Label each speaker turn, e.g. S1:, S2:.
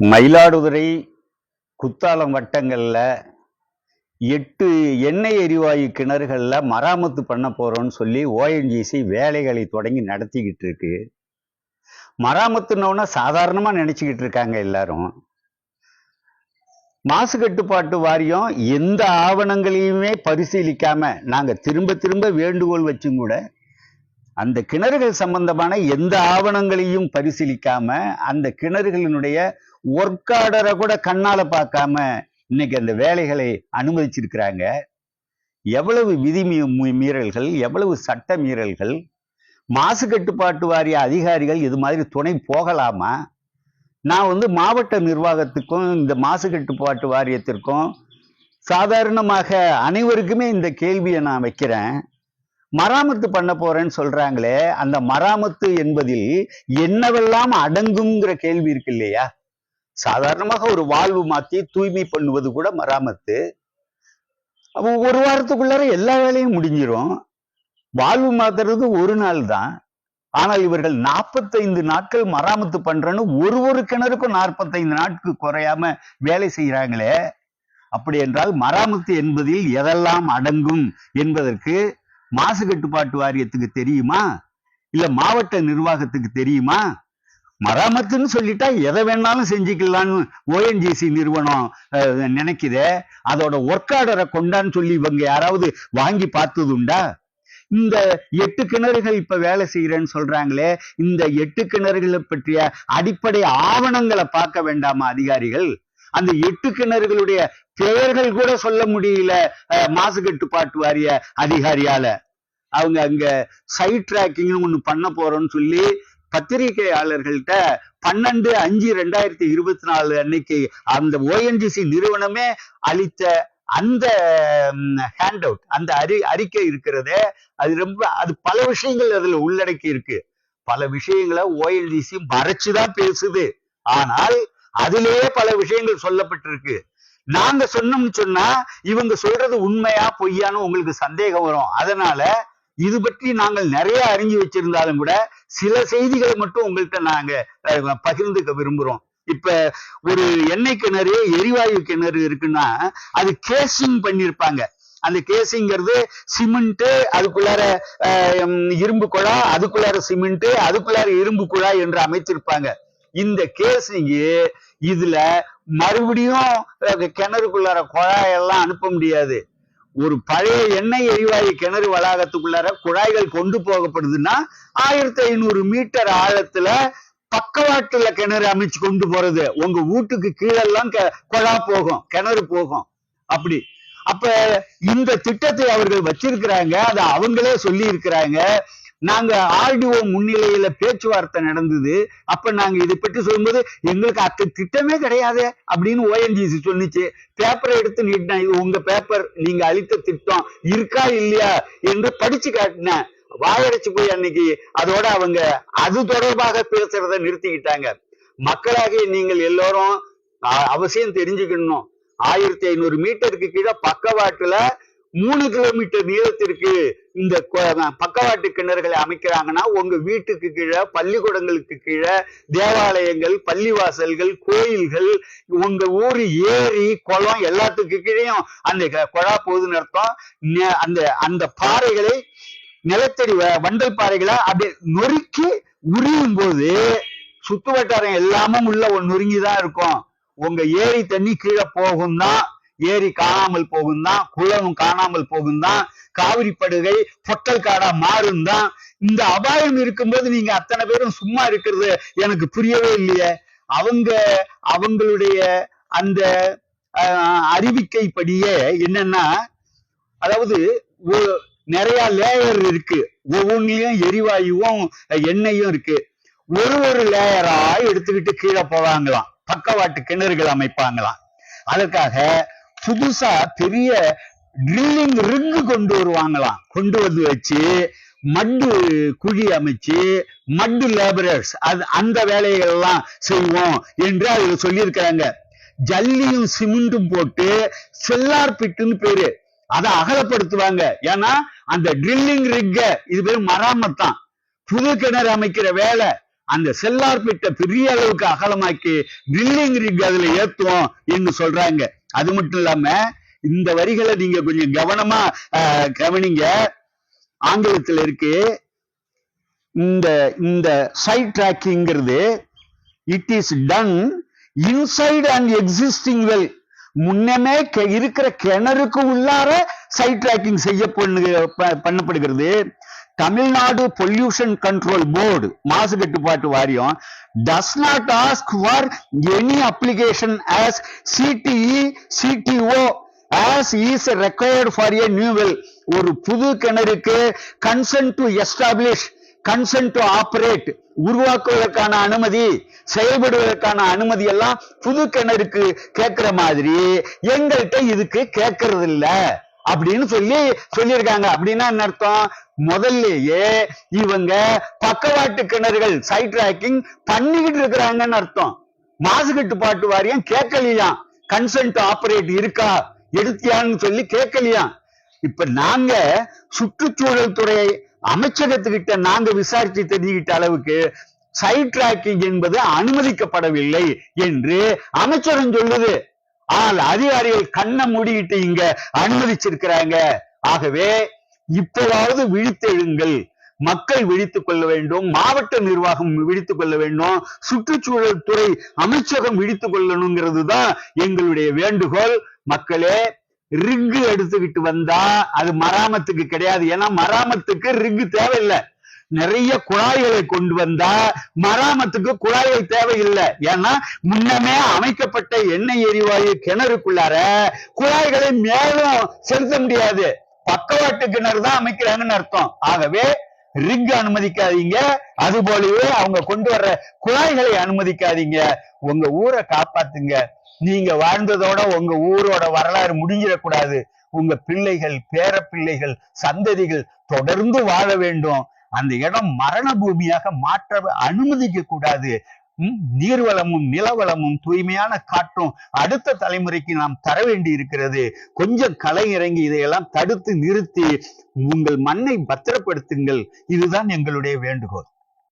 S1: மயிலாடுதுறை குத்தாலம் வட்டங்களில் எட்டு எண்ணெய் எரிவாயு கிணறுகளில் மராமத்து பண்ண போகிறோன்னு சொல்லி ஓஎன்ஜிசி வேலைகளை தொடங்கி நடத்திக்கிட்டு இருக்கு. மராமத்துனோன்னா சாதாரணமாக நினச்சிக்கிட்டு இருக்காங்க எல்லாரும். மாசு கட்டுப்பாட்டு வாரியம் எந்த ஆவணங்களையுமே பரிசீலிக்காம நாங்கள் திரும்ப திரும்ப வேண்டுகோள் வச்சும் கூட அந்த கிணறுகள் சம்பந்தமான எந்த ஆவணங்களையும் பரிசீலிக்காம அந்த கிணறுகளினுடைய ஒர்க் ஆர்டரை கூட கண்ணால பார்க்காம இன்னைக்கு அந்த வேலைகளை அனுமதிச்சிருக்கிறாங்க. எவ்வளவு விதி மீறல்கள் எவ்வளவு சட்ட மீறல்கள் மாசு கட்டுப்பாட்டு வாரிய அதிகாரிகள் இது மாதிரி துணை போகலாமா? நான் வந்து மாவட்ட நிர்வாகத்துக்கும் இந்த மாசு கட்டுப்பாட்டு வாரியத்திற்கும் சாதாரணமாக அனைவருக்குமே இந்த கேள்வியை நான் வைக்கிறேன். மராமத்து பண்ண போறேன்னு சொல்றாங்களே அந்த மராமத்து என்பதில் என்னவெல்லாம் அடங்குங்கிற கேள்வி இருக்கு இல்லையா? சாதாரணமாக ஒரு வாழ்வு மாத்தி தூய்மை பண்ணுவது கூட மராமத்து. ஒரு வாரத்துக்குள்ளார எல்லா வேலையும் முடிஞ்சிரும். வாழ்வு மாத்துறது ஒரு நாள் தான். ஆனால் இவர்கள் நாற்பத்தைந்து நாட்கள் மராமத்து பண்றேன்னு ஒரு ஒரு கிணறுக்கும் நாற்பத்தைந்து நாட்கு குறையாம வேலை செய்கிறாங்களே அப்படி என்றால் மராமத்து என்பதில் எதெல்லாம் அடங்கும் என்பதற்கு மாசு கட்டுப்பாட்டு வாரியத்துக்கு தெரியுமா? இல்ல மாவட்ட நிர்வாகத்துக்கு தெரியுமா? மராமத்துன்னு சொல்லிட்டா எதை வேணாலும் செஞ்சுக்கலாம்னு ஓஎன்ஜிசி நிறுவனம் நினைக்குதே. அதோட ஒர்க் ஆர்டரை கொண்டான்னு சொல்லி இவங்க யாராவது வாங்கி பார்த்தது உண்டா? இந்த எட்டு கிணறுகள் இப்ப வேலை செய்யறேன்னு சொல்றாங்களே இந்த எட்டு கிணறுகளை பற்றிய அடிப்படை ஆவணங்களை பார்க்க வேண்டாமா அதிகாரிகள்? அந்த எட்டு கிணறுகளுடைய பெயர்கள் கூட சொல்ல முடியல. மாசு கட்டுப்பாட்டு வாரிய அதிகாரியால. அவங்க அங்க சைட் டிராக்கிங் ஒண்ணு பண்ண போறோம்னு சொல்லி பத்திரிகையாளர்கள்ட்ட பன்னெண்டு அஞ்சு ரெண்டாயிரத்தி இருபத்தி நாலு அன்னைக்கு அந்த ஓஎன்ஜிசி நிறுவனமே அளித்த அந்த ஹேண்ட் அவுட் அந்த அறி அறிக்கை இருக்கிறதே அது ரொம்ப அது பல விஷயங்கள் அதுல உள்ளடக்கி இருக்கு பல விஷயங்களை ஓஎன்ஜிசி மறைச்சுதான் பேசுது. ஆனால் அதிலேயே பல விஷயங்கள் சொல்லப்பட்டிருக்கு. நாங்க சொன்னோம்னு சொன்னா இவங்க சொல்றது உண்மையா பொய்யான்னு உங்களுக்கு சந்தேகம் வரும். அதனால இது பற்றி நாங்கள் நிறைய அறிஞ்சு வச்சிருந்தாலும் கூட சில செய்திகளை மட்டும் உங்கள்கிட்ட நாங்க பகிர்ந்துக்க விரும்புறோம். இப்ப ஒரு எண்ணெய் கிணறு எரிவாயு கிணறு இருக்குன்னா அது கேசிங் பண்ணிருப்பாங்க. அந்த கேசிங்கிறது சிமெண்ட் அதுக்குள்ளார அஹ், இரும்பு குழா அதுக்குள்ளார சிமெண்ட் அதுக்குள்ளார இரும்பு குழாய் என்று அமைத்திருப்பாங்க. இந்த கேசிங்கு இதுல மறுபடியும் கிணறுக்குள்ளார கிணறுக்குள்ளார குழாயெல்லாம் அனுப்ப முடியாது. ஒரு பழைய எண்ணெய் எரிவாயு கிணறு வளாகத்துக்குள்ளார குழாய்கள் கொண்டு போகப்படுதுன்னா ஆயிரத்தி ஐநூறு மீட்டர் ஆழத்துல பக்கவாட்டுல கிணறு அமைச்சு கொண்டு போறது. உங்க வீட்டுக்கு கீழெல்லாம் கெ- குழா போகும் கிணறு போகும். அப்படி. அப்ப இந்த திட்டத்தை அவர்கள் வச்சிருக்கிறாங்க அதை அவங்களே சொல்லி இருக்கிறாங்க நாங்க ஆர்டிஓ முன்னிலையில பேச்சுவார்த்தை நடந்தது. அப்ப நாங்க இதை பற்றி சொல்லும்போது எங்களுக்கு அத்த திட்டமே கிடையாது அப்படின்னு ஓஎன்ஜிசி சொன்னுச்சு பேப்பரை எடுத்து நீட்டினேன் இது உங்க பேப்பர் நீங்க அளித்த திட்டம் இருக்கா இல்லையா என்று படிச்சு காட்டினேன் வாயடைச்சு போய் அன்னைக்கு அதோட அவங்க அது தொடர்பாக பேசுறத நிறுத்திக்கிட்டாங்க. மக்களாகிய நீங்கள் எல்லோரும் அவசியம் தெரிஞ்சுக்கணும். ஆயிரத்தி ஐநூறு மீட்டருக்கு கீழே பக்கவாட்டுல மூணு கிலோமீட்டர் நீளத்திற்கு இந்த பக்கவாட்டு கிணறுகளை அமைக்கிறாங்கன்னா உங்க வீட்டுக்கு கீழே பள்ளிக்கூடங்களுக்கு கீழே தேவாலயங்கள் பள்ளிவாசல்கள் கோயில்கள் உங்க ஊர் ஏரி குளம் எல்லாத்துக்கு கீழேயும் அந்த க- குழா போகுதுன்னு அர்த்தம். நெ- அந்த அந்த பாறைகளை நிலத்தடி வ- வண்டல் பாறைகளை அப்படியே நொறுக்கி உரியும் போது சுத்து வட்டாரம் எல்லாமும் உள்ள ஒரு நொறுங்கிதான் இருக்கும். உங்க ஏரி தண்ணி கீழே போகும் தான் ஏரி காணாமல் போகும் தான் குளம் காணாமல் போகும் தான் காவிரி படுகை பொட்டல் காடா மாறும் தான் இந்த அபாயம் இருக்கும்போது நீங்க அத்தனை பேரும் சும்மா இருக்கிறது எனக்கு புரியவே இல்லையே. அவங்க அவங்களுடைய அந்த அறிவிக்கைப்படியே என்னன்னா அதாவது நிறைய லேயர் இருக்கு. ஒவ்வொன்றிலையும் எரிவாயுவும் எண்ணெயும் இருக்கு. ஒரு ஒரு லேயரா எடுத்துக்கிட்டு கீழே போவாங்களாம். பக்கவாட்டு கிணறுகள் அமைப்பாங்களாம். அதற்காக புதுசா பெரிய ட்ரில்லிங் ரிங்கு கொண்டு வருவாங்களாம். கொண்டு வந்து வச்சு மட்டு குழி அமைச்சு மட்டு லேபரர்ஸ் அது அந்த வேலைகள் எல்லாம் செய்வோம் என்று அதுல சொல்லியிருக்கிறாங்க. ஜல்லியும் சிமெண்ட்டும் போட்டு செல்லார் பிட்டுன்னு பேரு. அதை அகலப்படுத்துவாங்க. ஏன்னா அந்த ட்ரில்லிங் ரிக்க இது பேர் மராமத்தான். புது கிணறு அமைக்கிற வேலை. அந்த செல்லார் பிட்டை பெரிய அளவுக்கு அகலமாக்கி ட்ரில்லிங் ரிக் அதுல ஏத்துவோம் என்று சொல்றாங்க. அது மட்டும் இல்லாம இந்த வரிகளை நீங்க கொஞ்சம் கவனமா ஆஹ், கவனிங்க. ஆங்கிலத்துல இருக்கு இந்த இந்த side ட்ராக்கிங்கிறது it is done inside and existing well முன்னமே கெ- இருக்கிற கிணறுக்கு உள்ளார சைட் ட்ராக்கிங் செய்ய பண்ணு- பண்ணப்படுகிறது. தமிழ்நாடு பொல்யூஷன் கண்ட்ரோல் போர்டு மாசு கட்டுப்பாட்டு வாரியம் does not ask for any application as CTE CTO as is required for a new well. ஒரு புது கிணறுக்கு consent to establish consent to operate உருவாக்குவதற்கான அனுமதி செயல்படுவதற்கான அனுமதி எல்லாம் புது கிணறுக்கு கேட்கிற மாதிரி எங்கள்கிட்ட இதுக்கு கேட்கறது இல்லை அப்படின்னு சொல்லி சொல்லியிருக்காங்க. அப்படின்னா என்ன அர்த்தம்? முதல்லயே இவங்க பக்கவாட்டு கிணறுகள் சைட் ட்ராக்கிங் பண்ணிக்கிட்டு இருக்கிறாங்கன்னு அர்த்தம். மாசு கட்டுப்பாட்டு வாரியம் கேட்கலையாம். கன்சென்ட் ஆபரேட் இருக்கா? எடுத்தியான்னு சொல்லி கேட்கலையாம். இப்ப நாங்க சுற்றுச்சூழல் துறை அமைச்சகத்துக்கிட்ட நாங்க விசாரிச்சு தெரிஞ்சுக்கிட்ட அளவுக்கு சைட் ட்ராக்கிங் என்பது அனுமதிக்கப்படவில்லை என்று அமைச்சகம் சொல்லுது. ஆனால் அதிகாரிகள் கண்ணை மூடிக்கிட்டு இங்க அனுமதிச்சிருக்கிறாங்க. ஆகவே இப்போதாவது விழித்தெழுங்கள். மக்கள் விழித்துக் கொள்ள வேண்டும் மாவட்ட நிர்வாகம் விழித்துக் கொள்ள வேண்டும் சுற்றுச்சூழல் துறை அமைச்சகம் விழித்துக் கொள்ளணுங்கிறது தான் எங்களுடைய வேண்டுகோள். மக்களே ரிக்கு எடுத்துக்கிட்டு வந்தா அது மராமத்துக்கு கிடையாது. ஏன்னா மராமத்துக்கு ரிக்கு தேவையில்லை. நிறைய குழாய்களை கொண்டு வந்தா மராமத்துக்கு குழாய்கள் தேவையில்லை. ஏன்னா முன்னமே அமைக்கப்பட்ட எண்ணெய் எரிவாயு கிணறுக்குள்ளார குழாய்களை மேலும் செலுத்த முடியாது. பக்கவாட்டு கிணறு தான் அமைக்கிறாங்கன்னு அர்த்தம். ஆகவே ரிக் அனுமதிக்காதீங்க. அது போலவே அவங்க கொண்டு வர்ற குழாய்களை அனுமதிக்காதீங்க. உங்க ஊரை காப்பாத்துங்க. நீங்க வாழ்ந்ததோட உங்க ஊரோட வரலாறு முடிஞ்சிடக்கூடாது. உங்க பிள்ளைகள் பேர பிள்ளைகள் சந்ததிகள் தொடர்ந்து வாழ வேண்டும். அந்த இடம் மரண பூமியாக மாற்ற அனுமதிக்க கூடாது. நீர்வளமும் நிலவளமும் தூய்மையான காற்றும் அடுத்த தலைமுறைக்கு நாம் தர வேண்டி இருக்கிறது கொஞ்சம் களை இறங்கி இதையெல்லாம் தடுத்து நிறுத்தி உங்கள் மண்ணை பத்திரப்படுத்துங்கள். இதுதான் எங்களுடைய வேண்டுகோள்.